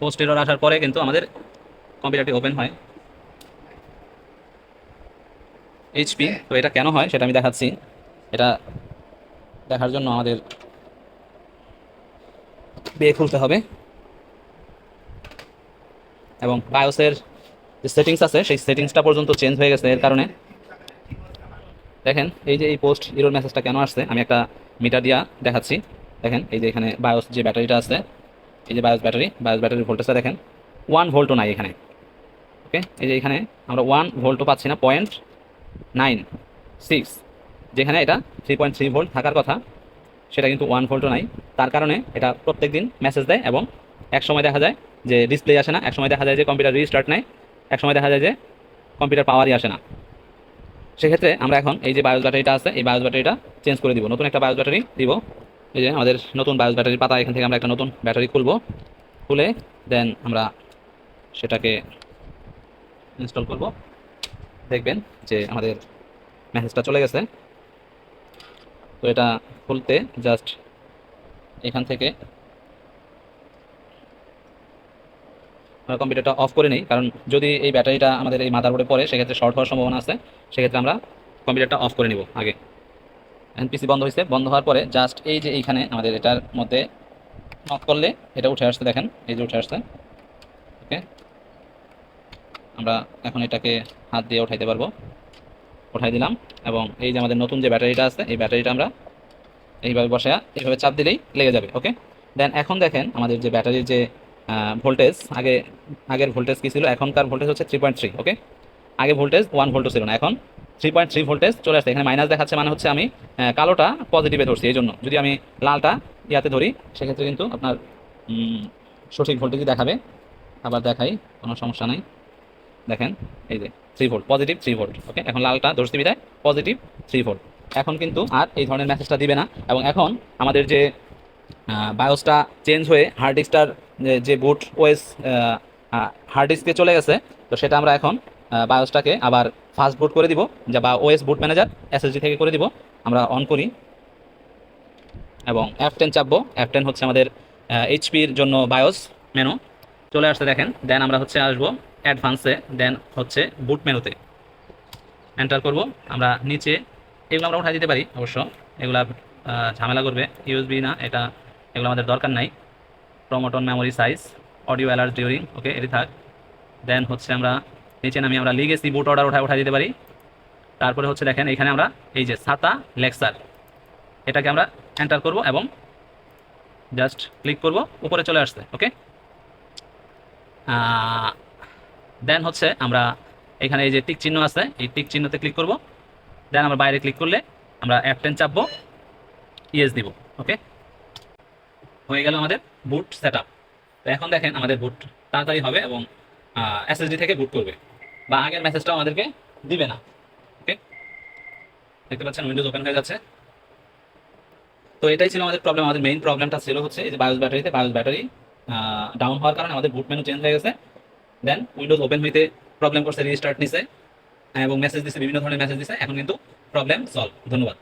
Post error আসার পরে কিন্তু আমাদের কম্পিউটারটি ওপেন হয়। এইচপি তো এটা কেন হয় সেটা আমি দেখাচ্ছি। এটা দেখার জন্য আমাদের বে খুলতে হবে। এবং বায়োসের যে সেটিংস আছে, সেই সেটিংসটা পর্যন্ত চেঞ্জ হয়ে গেছে এর কারণে। দেখেন, এই যে এই পোস্ট ইরোর মেসেজটা কেন আসছে, আমি একটা মিটার দিয়া দেখাচ্ছি। দেখেন, এই যে এখানে বায়োস যে ব্যাটারিটা আছে এই যে বায়োস ব্যাটারি, বায়োস ব্যাটারির ভোল্টেজটা দেখেন ওয়ান ভোল্টও নাই এখানে। ওকে এই যে এখানে আমরা ওয়ান ভোল্টও পাচ্ছি না পয়েন্ট নাইন সিক্স যেখানে এটা থ্রি পয়েন্ট থ্রি ভোল্ট থাকার কথা, সেটা কিন্তু ওয়ান ভোল্টও নাই। তার কারণে এটা প্রত্যেক দিন মেসেজ দেয় এবং এক সময় দেখা যায় যে ডিসপ্লে আসে না এক সময় দেখা যায় যে কম্পিউটার রিস্টার্ট নেয় এক সময় দেখা যায় যে কম্পিউটার পাওয়ারই আসে না। সেক্ষেত্রে আমরা এখন এই যে বায়োস ব্যাটারিটা আছে, এই বায়োস ব্যাটারিটা চেঞ্জ করে দিব, নতুন একটা বায়োস ব্যাটারি দিব। এই যে আমাদের নতুন বায়োস ব্যাটারির পাতা, এখান থেকে আমরা একটা নতুন ব্যাটারি খুলবো। খুলে দেন আমরা সেটাকে ইনস্টল করব। দেখবেন যে আমাদের মেসেজটা চলে গেছে। তো এটা খুলতে জাস্ট এখান থেকে আমরা কম্পিউটারটা অফ করে নিই, কারণ যদি এই ব্যাটারিটা আমাদের এই মাদারবোর্ডে পড়ে, সেক্ষেত্রে শর্ট হওয়ার সম্ভাবনা আছে। সেক্ষেত্রে আমরা কম্পিউটারটা অফ করে নিব আগে। পিসি বন্ধ হয়েছে, বন্ধ হওয়ার পরে জাস্ট এই যে এইখানে আমাদের এটার মধ্যে নক করলে এটা উঠে আসছে দেখেন, এই যে উঠে আসছে। ওকে আমরা এখন এটাকে হাত দিয়ে উঠাইতে পারব। উঠাই দিলাম এবং এই যে আমাদের নতুন যে ব্যাটারিটা আছে, এই ব্যাটারিটা আমরা এইভাবে বসে এইভাবে চাপ দিলেই লেগে যাবে ওকে দেন এখন দেখেন আমাদের যে ব্যাটারির যে ভোল্টেজ আগে, আগের ভোল্টেজ কী ছিল? এখনকার ভোল্টেজ হচ্ছে থ্রি পয়েন্ট থ্রি ওকে আগে ভোল্টেজ ওয়ান ভোল্টও ছিল না, এখন থ্রি পয়েন্ট থ্রি ভোল্টেজ চলে আসছে। এখানে মাইনাস দেখাচ্ছে মানে হচ্ছে আমি কালোটা পজিটিভে ধরছি, এই জন্য। যদি আমি লালটা ইয়াতে ধরি, সেক্ষেত্রে কিন্তু আপনার সঠিক ভোল্টেজই দেখাবে। আবার দেখাই, কোনো সমস্যা নাই। দেখেন, এই যে three volt positive three volt okay এখন লালটা ধরছি বিদায় পজিটিভ থ্রি ভোল্ট এখন কিন্তু আর এই ধরনের মেসেজটা দিবে না। এবং এখন আমাদের যে বায়োসটা চেঞ্জ হয়ে হার্ড ডিস্কটার যে বুট ওয়েস হার্ড ডিস্কে চলে গেছে, তো সেটা আমরা এখন বায়োসটাকে আবার ফাস্ট বুট করে দিব, যা বা ওএস বুট ম্যানেজার এসএসডি থেকে করে দিব। আমরা অন করি। এবং এফ টেন চাপবো। এফ টেন হচ্ছে আমাদের এইচপির জন্য বায়োস মেনু চলে আসতে দেখেন দেন আমরা হচ্ছে আসব অ্যাডভান্সে দেন হচ্ছে বুট মেনুতে এন্টার করব। আমরা নিচে, এগুলো আমরা উঠাই দিতে পারি অবশ্য। এগুলা ঝামেলা করবে। ইউএসবি না, এটা, এগুলো আমাদের দরকার নাই। প্রমোটন memory size audio alert during okay এটি থাক। দেন হচ্ছে আমরা নিচে নামিয়ে আমরা লিগেসি বুট অর্ডার উঠায় উঠাই দিতে পারি। তারপরে হচ্ছে দেখেন, এখানে আমরা এই যে সাতা লেক্সার এটাকে আমরা এন্টার করব এবং জাস্ট ক্লিক করব, উপরে চলে আসছে ওকে দেন হচ্ছে আমরা এখানে এই যে টিক চিহ্ন আছে, এই টিক চিহ্নতে ক্লিক করব। দেন আমরা বাইরে ক্লিক করলে আমরা অ্যাপ টেন চাপবো ইএস দিব ওকে হয়ে গেল আমাদের বুট সেট তো এখন দেখেন আমাদের বুট তাড়াতাড়ি হবে এবং এসএসডি থেকে বুট করবে। বা আগের মেসেজটাও আমাদেরকে দিবে না। ওকে দেখতে পাচ্ছেন উইন্ডোজ ওপেন হয়ে যাচ্ছে। তো এটাই ছিল আমাদের প্রবলেম আমাদের মেইন প্রবলেমটা ছিল হচ্ছে এই যে বায়োস ব্যাটারিতে বায়োস ব্যাটারি ডাউন হওয়ার কারণে আমাদের বুট মেনু চেঞ্জ হয়ে গেছে। দেন উইন্ডোজ ওপেন হইতে প্রবলেম করছে রিস্টার্ট নিছে, এবং মেসেজ দিছে, বিভিন্ন ধরনের মেসেজ দিছে। এখন কিন্তু প্রবলেম সলভ ধন্যবাদ।